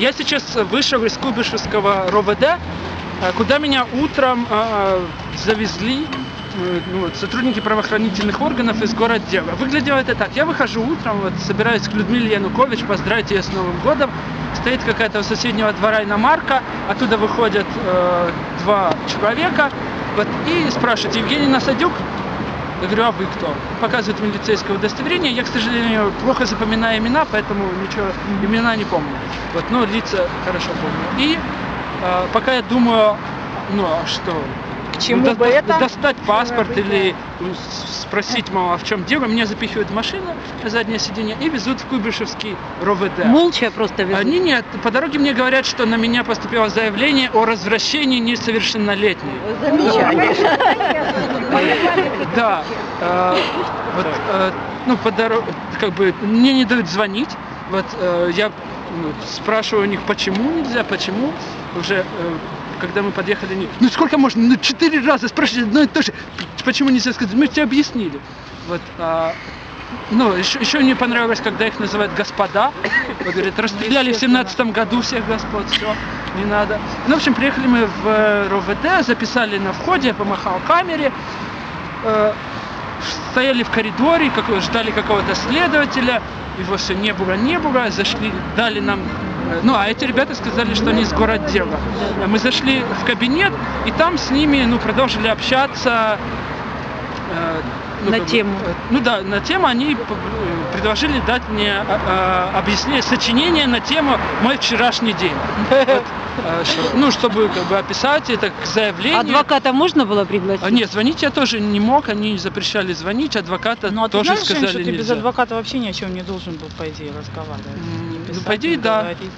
я сейчас вышел из Куйбышевского РОВД, э, куда меня утром э, завезли э, ну, сотрудники правоохранительных органов из городдела. Выглядело это так. Я выхожу утром, вот, собираюсь к Людмиле Янукович, поздравить ее с Новым годом. Стоит какая-то у соседнего двора иномарка, оттуда выходят э, два человека вот, и спрашивают, Евгений Насадюк? Я говорю, а вы кто? Показывают милицейское удостоверение. Я, к сожалению, плохо запоминаю имена, поэтому ничего, имена не помню. Вот, но лица хорошо помню. И э, пока я думаю, ну а что? Чему Ну, бы до- это? Достать паспорт или спросить, мол, а в чем дело. Меня запихивают в машину на заднее сиденье и везут в Куйбышевский РОВД. Молча просто везут. Они нет, по дороге мне говорят, что на меня поступило заявление о развращении несовершеннолетней. Замечательно. Да. э, вот, э, ну, по дороге, как бы, мне не дают звонить. Вот э, я ну, спрашиваю у них, почему нельзя, почему. Уже, когда мы подъехали, они, ну сколько можно, ну четыре раза спрашивать одно и то же. Почему нельзя сказать? Мы тебе объяснили. Вот, а, ну, еще, еще мне понравилось, когда их называют господа. Вот, говорят, расстреляли в семнадцатом году всех господ, все, не надо. Ну, в общем, приехали мы в э, РОВД, записали на входе, я помахал камере. Э, стояли в коридоре, как, ждали какого-то следователя, его все не было, не было, зашли, дали нам, ну, а эти ребята сказали, что они из городдела. Э, Мы зашли в кабинет, и там с ними, ну, продолжили общаться, э, ну, На как бы, тему. ну да, на тему они предложили дать мне э, э, объяснение, сочинение на тему «Мой вчерашний день». Вот, э, что- ну, чтобы как бы описать это к заявлению. Адвоката можно было пригласить? А, нет, звонить я тоже не мог, они запрещали звонить, адвоката Ну, а ты тоже знаешь, Жень, сказали что ты без адвоката вообще ни о чем не должен был, по идее, разговаривать? Ну, по идее, да. говорить.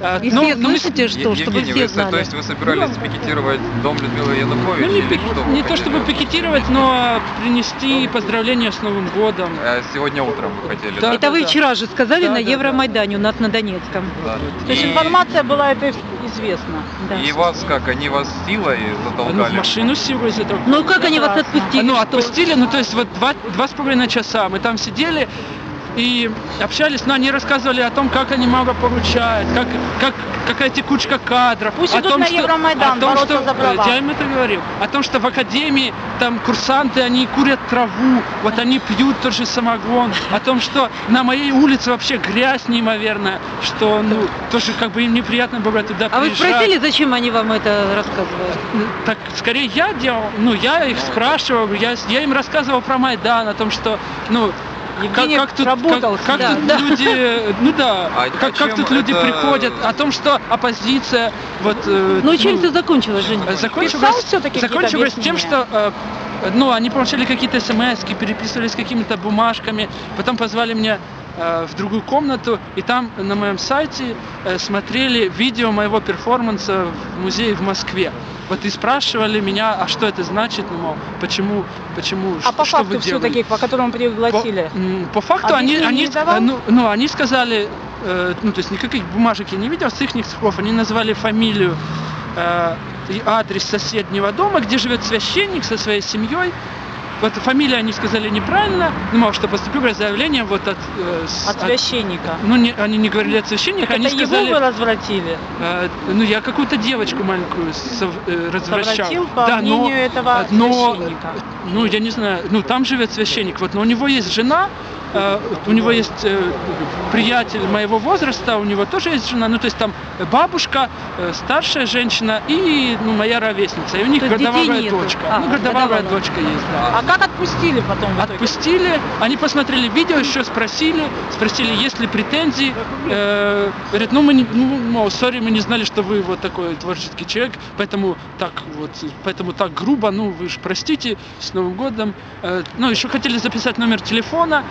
А, И ну, все ну, слышите, что, чтобы все вы, с- то знали. есть вы собирались пикетировать дом Людмилы Янукович? ну, не, или пик- что не то чтобы пикетировать, но принести поздравления с Новым годом. Э, Сегодня утром вы хотели, Да, да? Это вы да. вчера же сказали Да, на да, да. Евромайдане у нас на Донецком. Да. То есть И- информация была это известна. Да. И вас как, они вас силой Ну, в затолкали? машину силой за это. Ну как они вас отпустили? Ну, отпустили, ну, то есть вот два, два с половиной часа мы там сидели и общались, но они рассказывали о том, как они мало получают, как, как, какая текучка кадров. Пусть о идут том, на что- Евромайдан о том, что, за права. э, Я им это говорил. О том, что в академии там курсанты, они курят траву, вот они пьют тоже самогон. О том, что на моей улице вообще грязь неимоверная, что, ну, тоже как бы им неприятно было туда А вы приезжать. спросили, зачем они вам это рассказывают? Так скорее я делал, ну я их спрашивал, я, я им рассказывал про Майдан, о том, что, ну, Евгений как, как тут, работал как, как да, тут да. люди, ну да, А- как, как чем тут люди это- приходят, о том, что оппозиция, вот, э, Ну чем все закончилось, Женя? э, закончилось, Писал всё-таки какие-то закончилось тем, что э, ну, они получили какие-то смс переписывались какими-то бумажками, потом позвали меня э, в другую комнату, и там на моем сайте э, смотрели видео моего перформанса в музее в Москве. Вот и спрашивали меня, а что это значит, ну, мол, почему, почему, А что, по вы факту все-таки, по которому пригласили? По, по факту они, они, э, ну, ну, они сказали, э, ну, то есть никаких бумажек я не видел с их слов, они назвали фамилию э, и адрес соседнего дома, где живет священник со своей семьей. Вот фамилию они сказали неправильно, ну, мол, что поступило заявление вот от... э, с- От священника. ну, не, они не говорили от священника, Так они это сказали... его вы развратили? Э, ну, я какую-то девочку маленькую сов- э, развращал. Совратил по Да, но- мнению этого но, священника. ну, я не знаю, ну, там живет священник, вот, но у него есть жена, у него есть э, приятель моего возраста, у него тоже есть жена, ну, то есть там бабушка, э, старшая женщина и, ну, моя ровесница, и у них То годовалая дочка. А, ну, годовалая годовалая. дочка есть, да. А как отпустили потом? Отпустили, они посмотрели видео, еще спросили, спросили, есть ли претензии. Э, говорят, ну мы не, ну, сори, мы не знали, что вы вот такой творческий человек, поэтому так вот, поэтому так грубо, ну вы же простите, с Новым годом. Э, ну еще хотели записать номер телефона.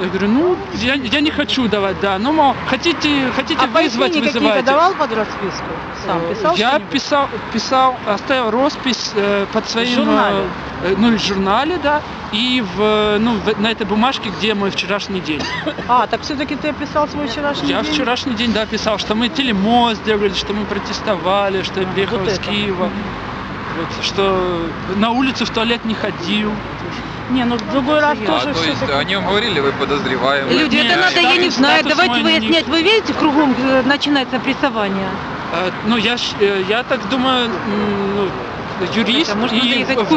Я говорю, ну я, я не хочу давать, да, ну мол, хотите, хотите А вызвать, вызывайте. давал под расписку? Сам Э, писал Я писал, писал, оставил роспись э, под своим... журнале? э, ну, в журнале, да, и в, ну, в- на этой бумажке, где мой вчерашний день. А, так все-таки ты описал свой вчерашний Я день? вчерашний день, да, писал, что мы телемост делали, что мы протестовали, что я А, приехал вот из это. Киева, вот, что на улицу в туалет не ходил. Не, ну в другой раз А, тоже то есть вам говорили, вы подозреваемый? Люди, Нет, это надо, я не статус- знаю, статус давайте мой не- выяснять. Вы видите, кругом э, начинается прессование. Э, Ну, я, ж- э, я так думаю, м, ну, юрист Это можно и заехать в в там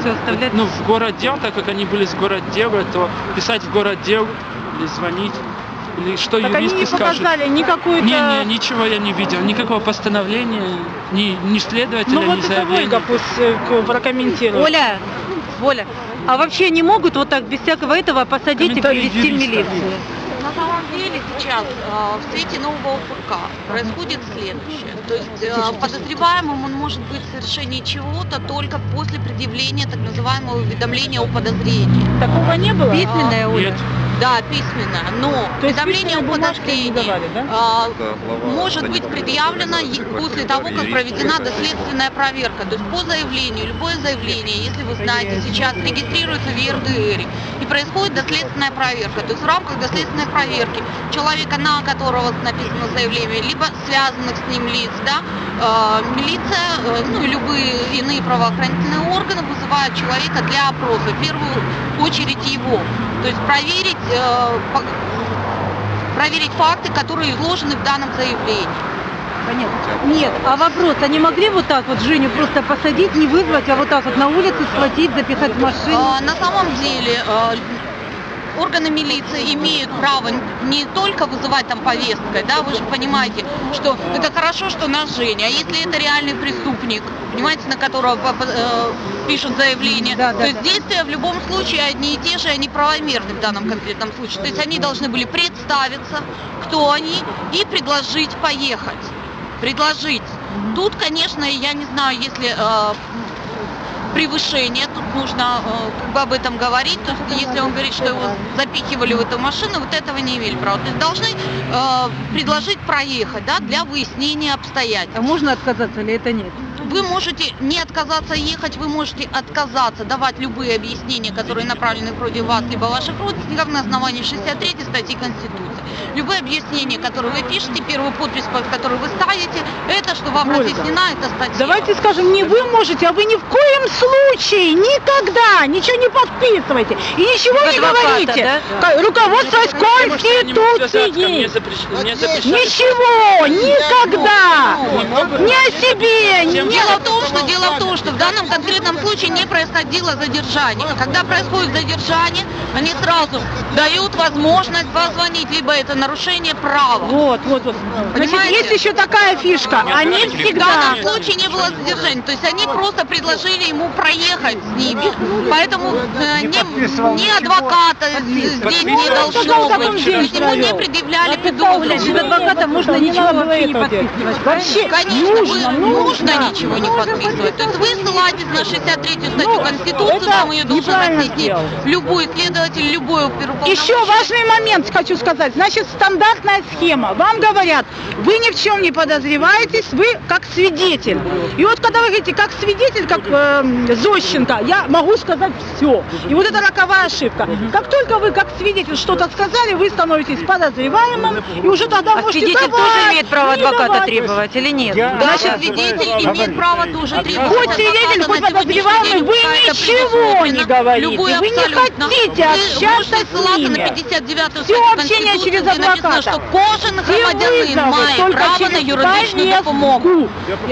всё оставлять. ну, в городдел, так как они были с городдела, то писать в городдел или звонить, или что Так они юристы не скажут. показали никакую-то... Не, не, ничего я не видел, никакого постановления, ни, ни следователя, Ну ни вот это заявления. Ольга пусть э, к- прокомментирует. Оля, Оля, а вообще не могут вот так без всякого этого посадить и привести в милицию? Самом деле сейчас э, в свете нового УПК происходит следующее. То есть э, подозреваемым он может быть в совершении чего-то только после предъявления так называемого уведомления о подозрении. Такого не было? Письменная, Оля? Нет, Да, письменно, но То есть уведомление о подозрении давали, да? а, Да, может быть предъявлено после того, как проведена доследственная проверка. То есть по заявлению, любое заявление, если вы знаете, сейчас регистрируется в ЕРДР и происходит доследственная проверка. То есть в рамках доследственной проверки человека, на которого написано заявление, либо связанных с ним лиц, да, э, милиция, э, ну и любые иные правоохранительные органы вызывают человека для опроса, в первую очередь его. То есть проверить, э, проверить факты, которые изложены в данном заявлении. Понятно. Нет, а вопрос, они могли вот так вот Женю просто посадить, не вызвать, а вот так вот на улице схватить, запихать в машину? А, На самом деле органы милиции имеют право не только вызывать там повесткой, да, вы же понимаете, что это хорошо, что нас Женя, а если это реальный преступник, понимаете, на которого э, пишут заявление, Да, то да, есть да. действия в любом случае одни и те же, они правомерны в данном конкретном случае. То есть они должны были представиться, кто они, и предложить поехать. Предложить. Тут, конечно, я не знаю, если э, превышение, тут нужно э, как бы об этом говорить. То есть, если он говорит, что его запихивали в эту машину, вот этого не имели права. То есть должны э, предложить проехать, да, для выяснения А обстоятельств. можно отказаться или это нет? Вы можете не отказаться ехать, вы можете отказаться давать любые объяснения, которые направлены против вас, либо ваших родственников на основании 63 статьи Конституции. Любые объяснения, которые вы пишете, первую подпись, под которой вы ставите, это что вам Ольга, разъяснена эта статья. Давайте скажем, не вы можете, а вы ни в коем случае никогда ничего не подписывайте и ничего Как не адвоката, говорите. да? Ко мне Конституцией. запрещ- мне запрещали- Ничего, никогда. Не о себе, ни Дело в том, что дело в том, что в данном конкретном случае не происходило задержание. Когда происходит задержание, они сразу дают возможность позвонить, либо это нарушение права. Вот, вот, вот. Значит, Понимаете? есть еще такая фишка. Они В всегда... данном случае не было задержания, то есть они просто предложили ему проехать с ними. Поэтому э, ни, ни адвоката здесь не должно быть. То есть ему не предъявляли Без педофилов. адвоката можно Не ничего вообще не подписывать. Вообще, Конечно, нужно, нужно. нужно ничего не подписывать. То есть вы ссылаетесь на 63 статью Ну, Конституции, там ее должен сделал. любой следователь, любой оперуполномоченный. Еще важный момент хочу сказать. Значит, стандартная схема. Вам говорят, вы ни в чем не подозреваетесь, вы как свидетель. И вот когда вы говорите, как свидетель, как э, Зощенко, я могу сказать все. И вот это роковая ошибка. Как только вы как свидетель что-то сказали, вы становитесь подозреваемым, и уже тогда А можете свидетель давать, тоже имеет право адвоката давать. требовать или нет? Значит, свидетель имеет право тоже требовать Хоть свидетель, на хоть сегодняшний подозреваемый, день, вы ничего не говорите. Любой Вы не абсолютно. хотите Вы общаться с ними. на 59 Всё статтю общение через адвоката. что кожен Все громадянин має только право на юридичну допомогу.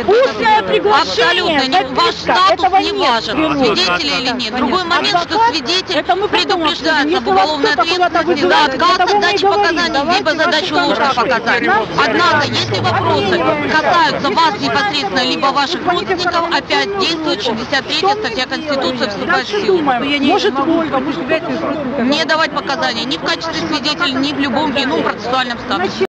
Устное приглашение, Абсолютно. Не, ваш статус не важен, Вперед. свидетели или нет. Другой момент, что свидетель предупреждается об уголовной ответственности за отказ от дачи показаний, либо за дачу ложных показаний. Однако, если вопросы касаются вас непосредственно, либо ваших в родственников, опять действует группу. 63 Что мы статья Конституции, вступает в силу. думаем. Я не Может, Ольга, может. Не давать показания ни в качестве свидетеля, ни в любом ином процессуальном статусе.